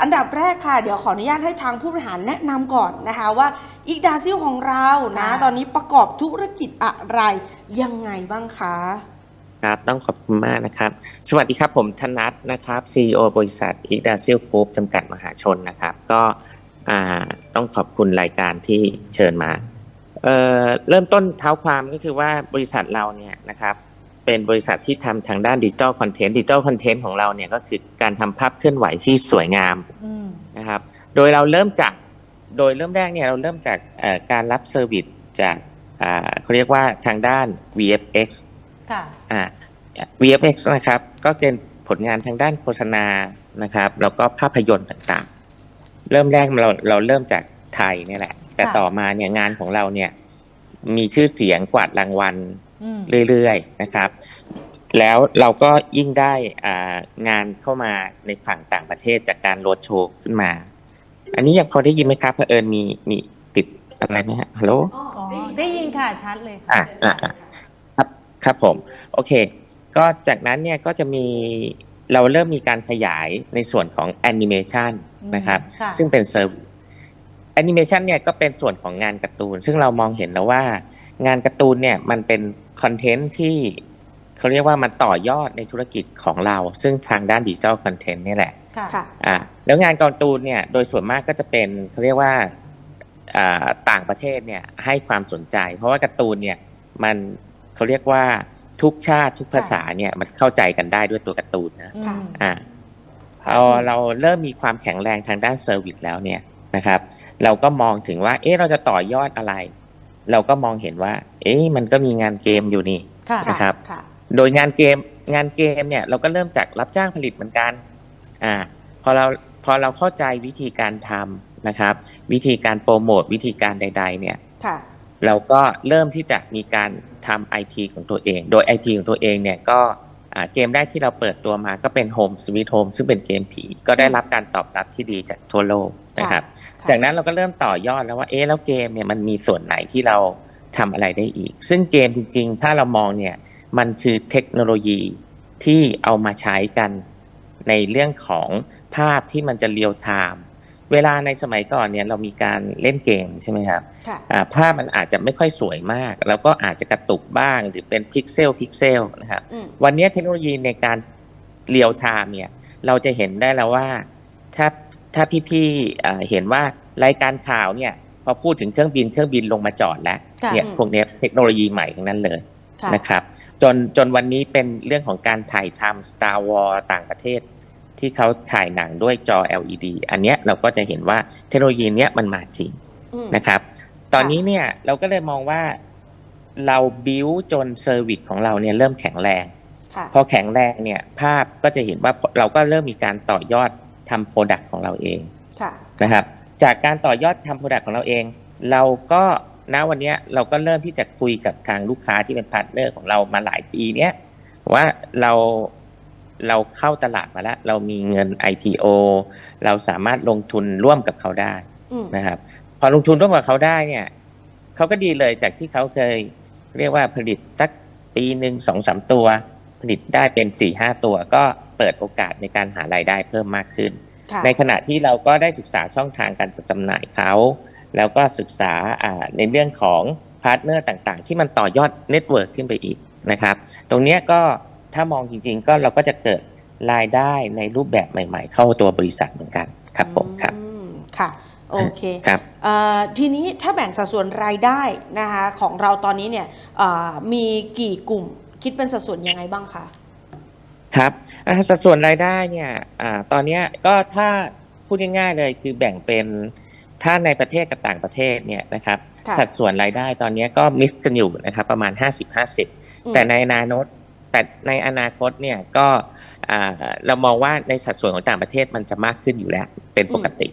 อันดับแรกค่ะ เดี๋ยวขออนุญาตให้ทางผู้บริหารแนะนำก่อนนะคะว่าอีกดาซิลของเรานะ ค่ะ ตอนนี้ประกอบธุรกิจอะไรยังไงบ้างคะ ครับต้องขอบคุณมากนะครับ สวัสดีครับผมธนัทนะครับ CEO บริษัทอีกดาซิลกรุ๊ปจำกัดมหาชนนะครับ ก็อ่าต้องขอบคุณรายการที่เชิญมาเอ่อเริ่มต้นเท้าความก็คือว่าบริษัทเราเนี่ยนะครับ เป็นบริษัทที่ทำทางด้านดิจิ t a ลคอนเทนต์ดิจิ t a ลคอนเทนต์ของเราเนี่ยก็คือการทำภาพเคลื่อนไหวที่สวยงามอืมนะครับ โดยเราเริ่มจากโดยเริ่มแรกเนี่ยเราเริ่มจากเอ่อการรับเซอร์วิสจากอ่าเขาเรียกว่าทางด้าน VFX ค่ะอ่า VFX นะครับ ก็เป็นผลงานทางด้านโฆษณานะครับ แล้วก็ภาพยนตร์ต่างๆ เริ่มแรกเราเราเริ่มจากไทยเนี่ยแหละ แต่ค่ะต่อมาเนี่ยงานของเราเนี่ยมีชื่อเสียงกวาดรางวัลอืม เรื่อยๆนะครับ แล้วเราก็ยิ่งได้อ่างานเข้ามาในฝั่งต่างประเทศจากการโรดโชว์ขึ้นมา อันนี้ยังพอได้ยินไหมครับเผอิญมีมีติดอะไรไหมฮะฮัลโหลอ๋อได้ยินค่ะชัดเลยค่ะอะอะอะครับครับผม โอเค ก็จากนั้นเนี่ยก็จะมีเราเริ่มมีการขยายในส่วนของแอนิเมชันอืมนะครับค่ะซึ่งเป็นเซอร์แอนิเมชันเนี่ยก็เป็นส่วนของงานการ์ตูน ซึ่งเรามองเห็นแล้วว่างานการ์ตูนเนี่ยมันเป็น คอนเทนต์ที่เขาเรียกว่ามันต่อยอดในธุรกิจของเรา ซึ่งทางด้านดิจิทัลคอนเทนต์นี่ยแหละค่ะค่ะอ่าแล้วงานการ์ตูนเนี่ยโดยส่วนมากก็จะเป็นเขาเรียกว่าอ่าต่างประเทศเนี่ยให้ความสนใจ เพราะว่าการ์ตูนเนี่ยมันเขาเรียกว่าทุกชาติทุกภาษาเนี่ยมันเข้าใจกันได้ด้วยตัวการ์ตูนนะอืค่ะมอ่าพอเราเริ่มมีความแข็งแรงทางด้านเซอร์วิสแล้วเนี่ยนะครับ เราก็มองถึงว่าเอ๊ะเราจะต่อยอดอะไร เราก็มองเห็นว่า เอ๊ะมันก็มีงานเกมอยู่นี่ค่ะนะครับ ค่ะ โดยงานเกมงานเกมเนี่ยเราก็เริ่มจากรับจ้างผลิตเหมือนกันอ่าพอเราพอเราเข้าใจวิธีการทำนะครับ วิธีการโปรโมทวิธีการใด ๆ เนี่ยค่ะ เราก็เริ่มที่จะมีการทำ IP ของตัวเอง โดย IP ของตัวเองเนี่ยก็อ่าเกมแรกที่เราเปิดตัวมาก็เป็น Home Sweet Home ซึ่งเป็นเกมผี ก็ได้รับการตอบรับที่ดีจากทั่วโลกนะครับค่ะ จากนั้นเราก็เริ่มต่อยอดแล้วว่าเอ๊ะแล้วเกมเนี่ยมันมีส่วนไหนที่เราทำอะไรได้อีก ซึ่งเกมจริง ๆ ถ้าเรามองเนี่ยมันคือเทคโนโลยีที่เอามาใช้กันในเรื่องของภาพที่มันจะเรียลไทม์เวลาในสมัยก่อนเนี่ยเรามีการเล่นเกมใช่ไหมครับค่ะอ่าภาพมันอาจจะไม่ค่อยสวยมาก แล้วก็อาจจะกระตุกบ้างหรือเป็นพิกเซลพิกเซลนะครับอืมวันนี้เทคโนโลยีในการเรียลไทม์เนี่ยเราจะเห็นได้แล้วว่าถ้า ถ้าพี่ๆเอ่อเห็นว่ารายการข่าวเนี่ยพอพูดถึงเครื่องบินเครื่องบินลงมาจอดแล้วค่ะเนี่ยอืมพวกเนี้ยเทคโนโลยีใหม่ทั้งนั้นเลยค่ะนะครับ จนจนวันนี้เป็นเรื่องของการถ่ายทำ Star Wars ต่างประเทศ ที่เขาถ่ายหนังด้วยจอ LED อันเนี้ยเราก็จะเห็นว่าเทคโนโลยีเนี้ยมันมาจริงอืมนะครับ ตอนนี้เนี่ยเราก็เลยมองว่าเราบิวจนเซอร์วิสของเราเนี่ยเริ่มแข็งแรงค่ะพอแข็งแรงเนี่ยภาพก็จะเห็นว่าเราก็เริ่มมีการต่อยอด ทำโปรดักต์ของเราเองค่ะนะครับ จากการต่อยอดทำโปรดักต์ของเราเอง เราก็ณวันเนี้ยเราก็เริ่มที่จะคุยกับทางลูกค้าที่เป็นพาร์ทเนอร์ของเรามาหลายปีเนี้ยว่าเราเราเข้าตลาดมาแล้ว เรามีเงิน IPO เราสามารถลงทุนร่วมกับเขาได้อืมนะครับ พอลงทุนร่วมกับเขาได้เนี่ยเขาก็ดีเลยจากที่เขาเคยเรียกว่าผลิตสักปีหนึ่งสองสามตัว ผลิตได้เป็นสี่ห้าตัวก็ เปิดโอกาสในการหารายได้เพิ่มมากขึ้นค่ะในขณะที่เราก็ได้ศึกษาช่องทางการจัดจำหน่ายเขา แล้วก็ศึกษาอ่าในเรื่องของพาร์ทเนอร์ต่างๆ ที่มันต่อยอดเน็ตเวิร์กขึ้นไปอีกนะครับ ตรงเนี้ยก็ถ้ามองจริงๆ ก็เราก็จะเกิดรายได้ในรูปแบบใหม่ ๆ เข้าตัวบริษัทเหมือนกันครับผมครับอืมค่ะโอเคครับเอ่อทีนี้ถ้าแบ่งสัดส่วนรายได้นะคะของเราตอนนี้เนี่ยเอ่อมีกี่กลุ่มคิดเป็นสัดส่วนยังไงบ้างคะ ครับอ่าสัดส่วนรายได้เนี่ยอ่าตอนเนี้ยก็ถ้าพูดง่ายๆเลยคือแบ่งเป็นถ้าในประเทศกับต่างประเทศเนี่ยนะครับค่ะสัดส่วนรายได้ตอนเนี้ยก็มิกซ์กันอยู่นะครับประมาณ 50-50อืมแต่ในอนาคตแต่ในอนาคตเนี่ยก็อ่าเรามองว่าในสัดส่วนของต่างประเทศมันจะมากขึ้นอยู่แล้วเป็นปกติ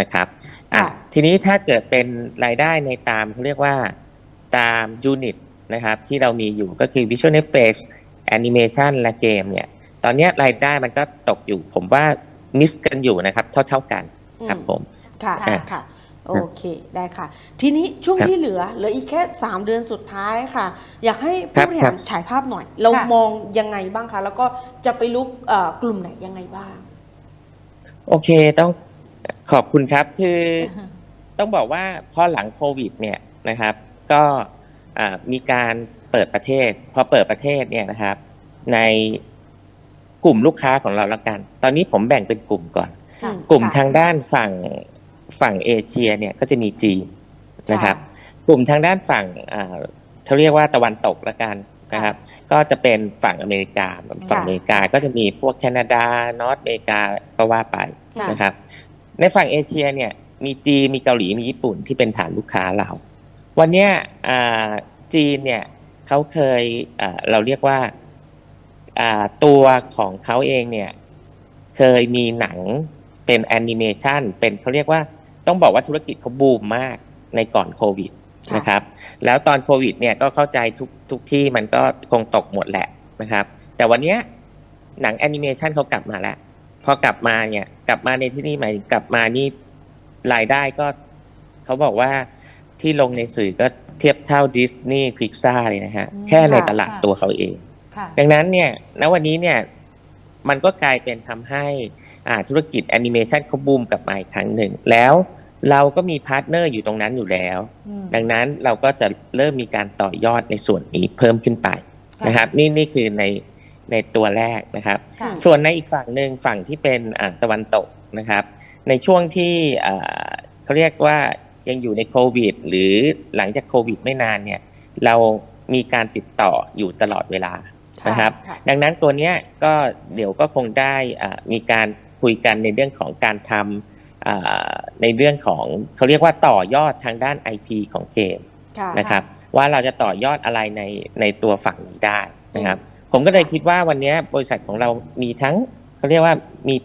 นะครับอะค่ะทีนี้ถ้าเกิดเป็นรายได้ในตามเขาเรียกว่าตามยูนิตนะครับที่เรามีอยู่ก็คือ Visual Effects Animation และเกมเนี่ย ตอนเนี้ยรายได้มันก็ตกอยู่ ผมว่ามิสกันอยู่นะครับ เท่าๆกันครับผมค่ะค่ะค่ะ โอเคได้ค่ะ ทีนี้ช่วงครับที่เหลือเหลืออีกแค่ 3 เดือนสุดท้ายค่ะ อยากให้ครัผู้บบริครัหารบฉายภาพหน่อย เราค่ะมองยังไงบ้างคะ แล้วก็จะไปลุกเอ่อกลุ่มไหนยังไงบ้าง โอเคต้องขอบคุณครับคือต้องบอกว่าพอหลังโควิดเนี่ยนะครับ ก็อ่ามีการเปิดประเทศ พอเปิดประเทศเนี่ยนะครับ ใน กลุ่มลูกค้าของเราละกัน ตอนนี้ผมแบ่งเป็นกลุ่มก่อนอืมกลุ่มค่ะทางด้านฝั่งฝั่งเอเชียเนี่ยก็จะมีจีนนะครับค่กลุ่มทางด้านฝั่งอ่าเขาเรียกว่าตะวันตกละกันนะครับ ก็จะเป็นฝั่งอเมริกา ฝั่งอเมริกาก็จะมีพวกแคนาดานอร์ทอเมริกาก็ว่าไปค่ะ นะครับ ในฝั่งเอเชียเนี่ย มีจีนมีเกาหลีมีญี่ปุ่นที่เป็นฐานลูกค้าเรา วันเนี้ยอ่าจีนเนี่ยเขาเคยอ่าเราเรียกว่าอ่า ตัวของเขาเองเนี่ยเคยมีหนังเป็นแอนิเมชันเป็นเขาเรียกว่าต้องบอกว่าธุรกิจเขาบูมมากในก่อนโควิดค่ะนะครับ แล้วตอนโควิดเนี่ยก็เข้าใจทุกทุกที่มันก็คงตกหมดแหละนะครับ แต่วันเนี้ยหนังแอนิเมชันเขากลับมาแล้ว พอกลับมาเนี่ยกลับมาในที่นี่หมายถึงกลับมานี่รายได้ก็เขาบอกว่าที่ลงในสื่อก็เทียบเท่าดิสนีย์พิกซ่าเลยนะฮะอืมแค่ในค่ะตลาดค่ะตัวเขาเองค่ะ ดังนั้นเนี่ยณวันนี้เนี่ยมันก็กลายเป็นทำให้อ่าธุรกิจแอนิเมชันเขาบูมกลับมาอีกครั้งหนึ่งแล้วเราก็มีพาร์ทเนอร์อยู่ตรงนั้นอยู่แล้วอืมดังนั้นเราก็จะเริ่มมีการต่อยอดในส่วนนี้เพิ่มขึ้นไปนะครับ นี่นี่คือในในตัวแรกนะครับค่ะส่วนในอีกฝั่งหนึ่งฝั่งที่เป็นอ่าตะวันตกนะครับ ในช่วงที่อ่าเขาเรียกว่ายังอยู่ในโควิด หรือหลังจากโควิดไม่นานเนี่ยเรามีการติดต่ออยู่ตลอดเวลา นะครับค่ะดังนั้นตัวเนี้ยก็เดี๋ยวก็คงได้อ่ามีการคุยกันในเรื่องของการทำอ่าในเรื่องของเขาเรียกว่าต่อยอดทางด้าน IP ของเกมค่ะนะครับว่าเราจะต่อยอดอะไรในในตัวฝั่งนี้ได้นะครับ ผมก็เลยคิดว่าวันเนี้ยบริษัทของเรามีทั้งเขาเรียกว่ามี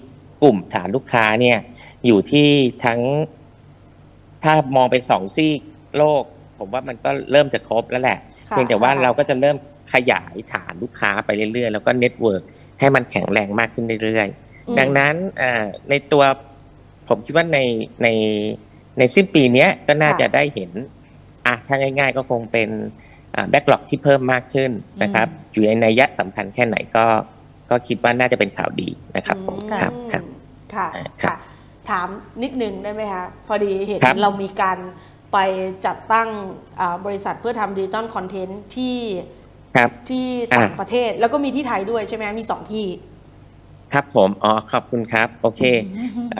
กลุ่มฐานลูกค้าเนี่ยอยู่ที่ทั้งถ้ามองไปสองซีกโลก ผมว่ามันก็เริ่มจะครบแล้วแหละค่ะเพียงแต่ว่าค่ะเราก็จะเริ่ม ขยายฐานลูกค้าไปเรื่อยๆ แล้วก็เน็ตเวิร์กให้มันแข็งแรงมากขึ้นเรื่อยอืมๆดังนั้นอ่าในตัวผมคิดว่าในในในสิ้นปีเนี้ยก็น่าค่ะจะได้เห็นอะถ้าง่าย ๆ ก็คงเป็นแบ็กหลอกที่เพิ่มมากขึ้นนะครับอยู่ในนัยยะสำคัญแค่ไหนก็ก็คิดว่าน่าจะเป็นข่าวดีนะครับผมอืมครับครับค่ะครัค่ะบถามนิดนึงได้ไหมคะพอดีเห็นครับเรามีการไปจัดตั้งอ่าบริษัทเพื่อทำดิจิตอลคอนเทนต์ที่ ครับที่ต่างอ่าประเทศแล้วก็มีที่ไทยด้วยใช่ไหมมีสองที่ ครับผมอ๋อขอบคุณครับ โอเค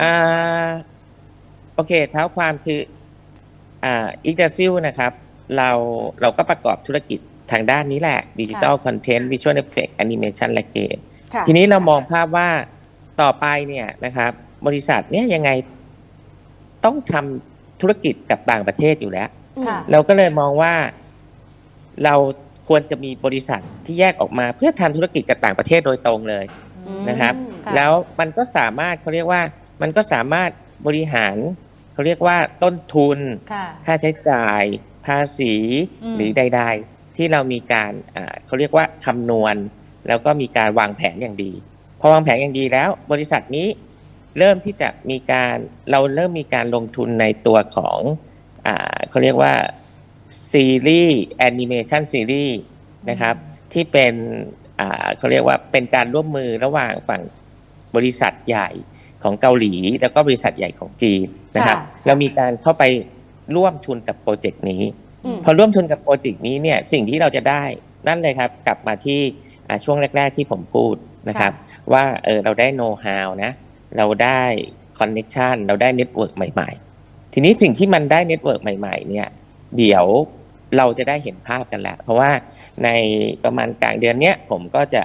อ่าโอเค เท้าความคืออ่าอีกดาซิลนะครับ เราเราก็ประกอบธุรกิจทางด้านนี้แหละดิจิ t a ลคอนเทนต์วิชวลเอฟเฟกต์แอนิเมชันและเกมค่ะทีนี้เรามองภาพว่าต่อไปเนี่ยนะครับ บริษัทเนี่ยยังไงต้องทำธุรกิจกับต่างประเทศอยู่แล้วค่ะเราก็เลยมองว่าเรา ควรจะมีบริษัทที่แยกออกมาเพื่อทำธุรกิจกับต่างประเทศโดยตรงเลยอืมนะครับ ค่ะ แล้วมันก็สามารถเขาเรียกว่ามันก็สามารถบริหารเขาเรียกว่าต้นทุน ค่ะ ค่าใช้จ่าย ภาษีอืม หรือใด ๆ ที่เรามีการอ่าเขาเรียกว่าคำนวณ แล้วก็มีการวางแผนอย่างดี พอวางแผนอย่างดีแล้ว บริษัทนี้เริ่มที่จะมีการเราเริ่มมีการลงทุนในตัวของอ่าเขาเรียกว่า ซีรีส์แอนิเมชันซีรีส์นะครับ ที่เป็นอ่าเขาเรียกว่าเป็นการร่วมมือระหว่างฝั่งบริษัทใหญ่ของเกาหลี แล้วก็บริษัทใหญ่ของจีนนะครับค่ะเรามีการเข้าไปร่วมทุนกับโปรเจกต์นี้อืมพอร่วมทุนกับโปรเจกต์นี้เนี่ยสิ่งที่เราจะได้นั่นเลยครับ กลับมาที่อ่าช่วงแรก ๆ ที่ผมพูดนะครับ ว่าเออเราได้โน้ตฮาวนะ เราได้คอนเน็ชันเราได้เน็ตเวิร์กใหม่ ๆ ทีนี้สิ่งที่มันได้เน็ตเวิร์กใหม่ ๆ เนี่ย เดี๋ยวเราจะได้เห็นภาพกันแล้วเพราะว่าในประมาณกลางเดือนเนี้ยผมก็จะ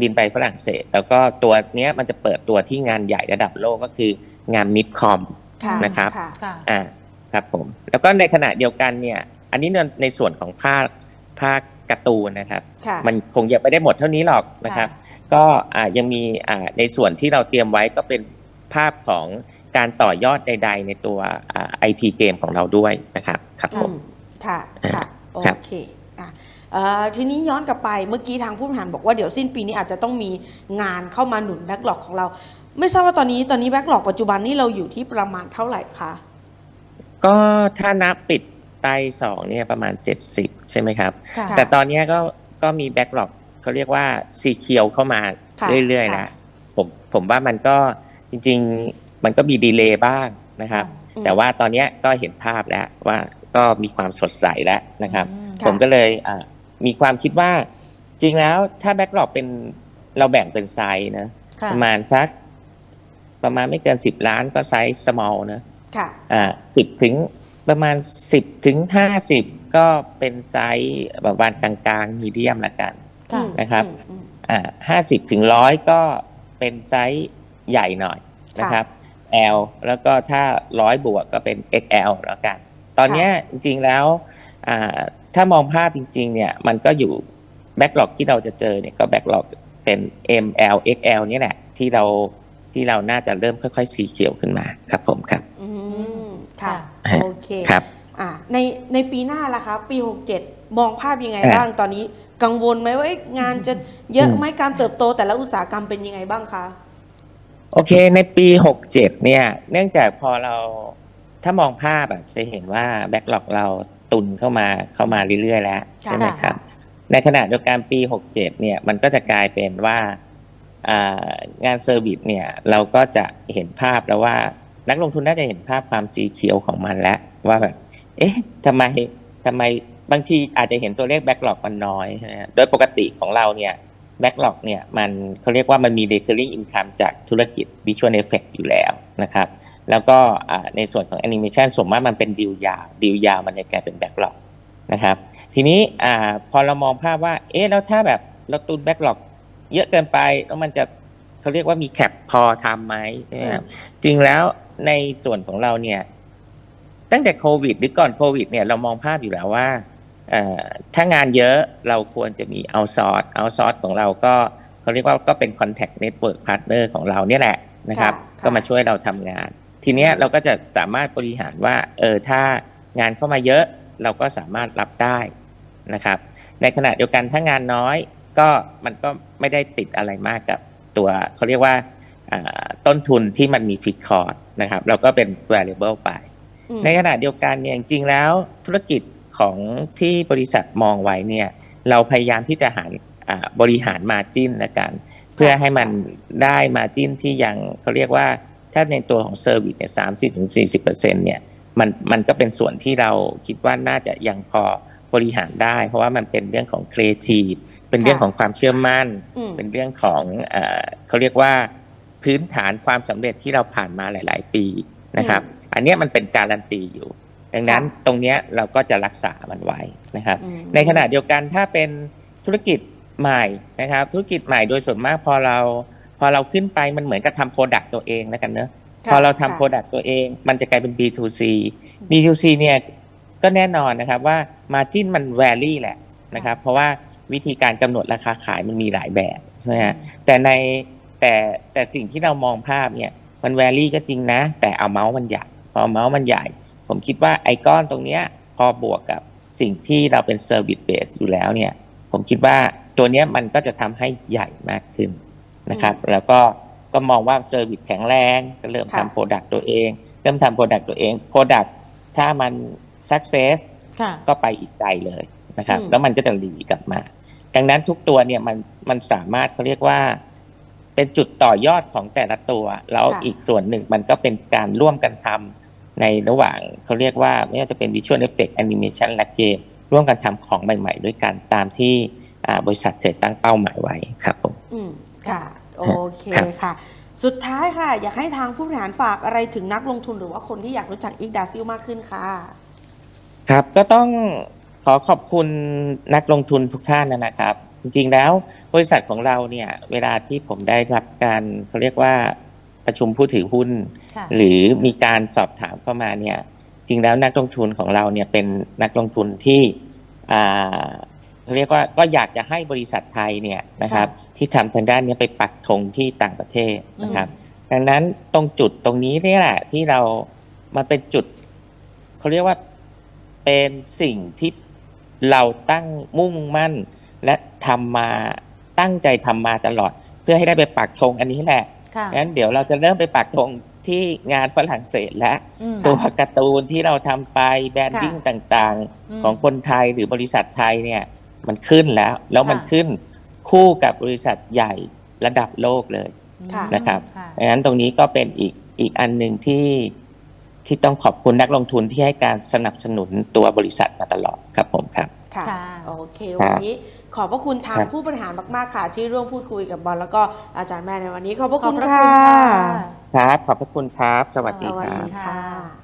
บินไปฝรั่งเศส แล้วก็ตัวเนี้ยมันจะเปิดตัวที่งานใหญ่ระดับโลกก็คืองานมิดคอมค่ะนะครับค่ะค่ะอ่าครับผม แล้วก็ในขณะเดียวกันเนี่ย อันนี้ในในส่วนของภาคภาคการ์ตูนนะครับค่ะมันคงยังไม่ได้หมดเท่านี้หรอกนะครับ ก็อ่ายังมีอ่าในส่วนที่เราเตรียมไว้ก็เป็นภาพของการต่อยอดใด ๆ ในตัวอ่า IP เกมของเราด้วยนะครับ ครับผมอืมค่ะค่ะโอครับเคอะเอ่อทีนี้ย้อนกลับไปเมื่อกี้ทางผู้บริหารบอกว่าเดี๋ยวสิ้นปีนี้อาจจะต้องมีงานเข้ามาหนุนแบ็กหลอกของเรา ไม่ทราบว่าตอนนี้ตอนนี้แบ็กหลอกปัจจุบันนี่เราอยู่ที่ประมาณเท่าไหร่คะก็ถ้านับปิดไตรสองเนี่ยประมาณ 70 ใช่ไหมครับค่ะแต่ตอนเนี้ยก็ก็มีแบ็กหลอกเขาเรียกว่าซีเคียวเข้ามาค่ะเรื่อยๆค่ะแล้วผมผมว่ามันก็จริงมันก็มีดีเลย์บ้างนะครับอืมแต่ว่าตอนเนี้ยก็เห็นภาพแล้วว่า ก็มีความสดใสแล้วนะครับอืมค่ะผมก็เลยอ่ามีความคิดว่าจริงแล้วถ้าแบ็กหลอกเป็นเราแบ่งเป็นไซส์นะ ค่ะประมาณสัก ประมาณไม่เกินสิบล้านก็ไซส์ small นะ ค่ะ อ่าสิบถึงประมาณสิบถึงห้าสิบก็เป็นไซส์ประมาณกลางๆมีเดียมละกัน ค่ะ อืมนะครับ อืม อ่าห้าสิบถึงร้อยก็เป็นไซส์ใหญ่หน่อยนะครับ L แล้วก็ถ้าร้อยบวกก็เป็น XL แล้วกัน ตอนเนี้ยจริงๆแล้วอ่าถ้ามองภาพจริง ๆ เนี่ยมันก็อยู่แบ็กหลอกที่เราจะเจอเนี่ยก็แบ็กหลอกเป็น ML XL เนี่ยแหละ ที่เราที่เราน่าจะเริ่มค่อย ๆ สีเขียวขึ้นมาครับผมครับอืมค่ะค่ะโอเคครับอะในในปีหน้าล่ะคะ ปี 67 มองภาพยังไงอ่าบ้างตอนนี้กังวลไหมว่าเอ๊ะงานจะเยอะไหมการเติบโตแต่ละอุตสาหกรรมเป็นยังไงบ้างคะ โอเค ในปี 67 เนี่ย เนื่องจากพอเรา ถ้ามองภาพอะจะเห็นว่าแบ็กหลอกเราตุนเข้ามาเข้ามาเรื่อยๆแล้ว ใช่ไหมครับ ในขณะเดียวกันปี 67 เนี่ยมันก็จะกลายเป็นว่าอ่างานเซอร์วิสเนี่ยเราก็จะเห็นภาพแล้วว่า นักลงทุนน่าจะเห็นภาพความสีเขียวของมันแล้ว ว่าแบบเอ๊ะทำไมทำไมบางทีอาจจะเห็นตัวเลขแบ็กหลอกมันน้อยใช่ไหมฮะโดยปกติของเราเนี่ยแบ็กหลอกเนี่ยมันเขาเรียกว่ามันมี recurring income จากธุรกิจ visual effects อยู่แล้วนะครับ แล้วก็อ่าในส่วนของ animation ส่วนมากมันเป็นดีลยาวดีลยาวมันจะกลายเป็นแบ็กหลอกนะครับทีนี้อ่าพอเรามองภาพว่าเอ๊ะแล้วถ้าแบบเราตุนแบ็กหลอกเยอะเกินไปแล้วมันจะเขาเรียกว่ามีแคปพอทำไหมใช่ไหมครับจริงแล้วในส่วนของเราเนี่ยตั้งแต่โควิดหรือก่อนโควิดเนี่ยเรามองภาพอยู่แล้วว่าเอ่อถ้างานเยอะเราควรจะมีเอาซอร์สเอาซอร์สของเราก็เขาเรียกว่าก็เป็น Contact Network Partner ของเราเนี่ยแหละนะครับค่ะค่ะก็มาช่วยเราทำงาน ทีเนี้ยเราก็จะสามารถบริหารว่าเออถ้างานเข้ามาเยอะเราก็สามารถรับได้นะครับ ในขณะเดียวกันถ้างานน้อยก็มันก็ไม่ได้ติดอะไรมากกับตัวเขาเรียกว่าอ่าต้นทุนที่มันมีฟิกคอร์ดนะครับ เราก็เป็น variable ไปอืมในขณะเดียวกันเนี่ยจริงๆแล้วธุรกิจของที่บริษัทมองไว้เนี่ยเราพยายามที่จะหาอ่าบริหารมาจิ้นละกัน เพื่อให้มันได้มาจิ้นที่ยังเขาเรียกว่า ถ้าในตัวของเซอร์วิสเนี่ยสามสิบถึงสี่สิบเปอร์เซ็นเนี่ยมันมันก็เป็นส่วนที่เราคิดว่าน่าจะยังพอบริหารได้ เพราะว่ามันเป็นเรื่องของครีเอทีฟเป็นเรื่องของความเชื่อมั่นอืมเป็นเรื่องของเออเขาเรียกว่าพื้นฐานความสำเร็จที่เราผ่านมาหลาย ๆ ปีนะครับ อันเนี้ยมันเป็นการันตีอยู่ ดังนั้นค่ะตรงเนี้ยเราก็จะรักษามันไว้นะครับอืมในขณะเดียวกันถ้าเป็นธุรกิจใหม่นะครับ ธุรกิจใหม่โดยส่วนมากพอเราพ อเราขึ้นไปมันเหมือนกับทำโปรดักต์ตัวเองแล้วกันเนอะค่ะพอเราทำค่ะโปรดักต์ตัวเอง มันจะกลายเป็น B2C B2C เนี่ยก็แน่นอนนะครับว่ามาจิ้นมันแวรี่แหละนะครับเพราะว่าวิธีการกำหนดราคาขายมันมีหลายแบบใช่ไหมฮะแต่ในแต่แต่สิ่งที่เรามองภาพเนี่ยมันแวรี่ก็จริงนะ แต่เอาเมาส์มันใหญ่พอเมาส์มันใหญ่ ผมคิดว่าไอก้อนตรงเนี้ยพอบวกกับสิ่งที่เราเป็นเซอร์วิสเบสอยู่แล้วเนี่ย ผมคิดว่าตัวเนี้ยมันก็จะทำให้ใหญ่มากขึ้น นะครับ แล้วก็ก็มองว่าเซอร์วิสแข็งแรงก็เริ่มค่ะทำโปรดักต์ตัวเอง เริ่มทำโปรดักต์ตัวเองโปรดักต์ถ้ามันสักเซสค่ะก็ไปอีกไกลเลยนะครับอืมแล้วมันก็จะรีกลับมา ดังนั้นทุกตัวเนี่ยมันมันสามารถเขาเรียกว่า เป็นจุดต่อยอดของแต่ละตัว แล้วอีกส่วนหนึ่งมันก็เป็นการร่วมกันทำในระหว่างเขาเรียกว่าไม่ว่าจะเป็น Visual Effect Animation และเกมร่วมกันทำของใหม่ ๆ ด้วยกันตามที่อ่าบริษัทเคยตั้งเป้าหมายไว้ครับผมอืม ค่ะ โอเคครับค่ะ สุดท้ายค่ะ อยากให้ทางผู้บริหารฝากอะไรถึงนักลงทุนหรือว่าคนที่อยากรู้จักอีกดาซิลมากขึ้นค่ะ ครับก็ต้องขอขอบคุณนักลงทุนทุกท่านนะครับ จริงๆแล้วบริษัทของเราเนี่ย เวลาที่ผมได้รับการเขาเรียกว่าประชุมผู้ถือหุ้นค่ะหรือมีการสอบถามเข้ามาเนี่ย จริงแล้วนักลงทุนของเราเนี่ยเป็นนักลงทุนที่อ่า เขาเรียกว่าก็อยากจะให้บริษัทไทยเนี่ยนะครับที่ทำทางด้านเนี้ยไปปักธงที่ต่างประเทศนะครับ ดังนั้นตรงจุดตรงนี้เนี่ยแหละที่เรามันเป็นจุดเขาเรียกว่าเป็นสิ่งที่เราตั้งมุ่งมั่น และทำมาตั้งใจทำมาตลอด เพื่อให้ได้ไปปักธงอันนี้แหละค่ะงั้นเดี๋ยวเราจะเริ่มไปปักธงที่งานฝรั่งเศสและอืมตัวการ์ตูนที่เราทำไปแบรนดิ้งต่างอืมๆของคนไทยหรือบริษัทไทยเนี่ย มันขึ้นแล้ว แล้วมันค่ะขึ้นคู่กับบริษัทใหญ่ระดับโลกเลยค่ะนะครับค่ะดังนั้นตรงนี้ก็เป็นอีกอีกอันหนึ่งที่ที่ต้องขอบคุณนักลงทุนที่ให้การสนับสนุนตัวบริษัทมาตลอดครับผมครับ ค่ะค่ะโอเคครัวันบนี้ขอบพระคุณทางครับผู้บริหารมาก ๆ ค่ะ ที่ร่วมพูดคุยกับบอลแล้วก็อาจารย์แม่ในวันนี้ ขอบพระขอบคุณพระค่ะคุณค่ะ ครับ ขอบพระคุณครับ สวัสสดีวัสครับดีค่ะ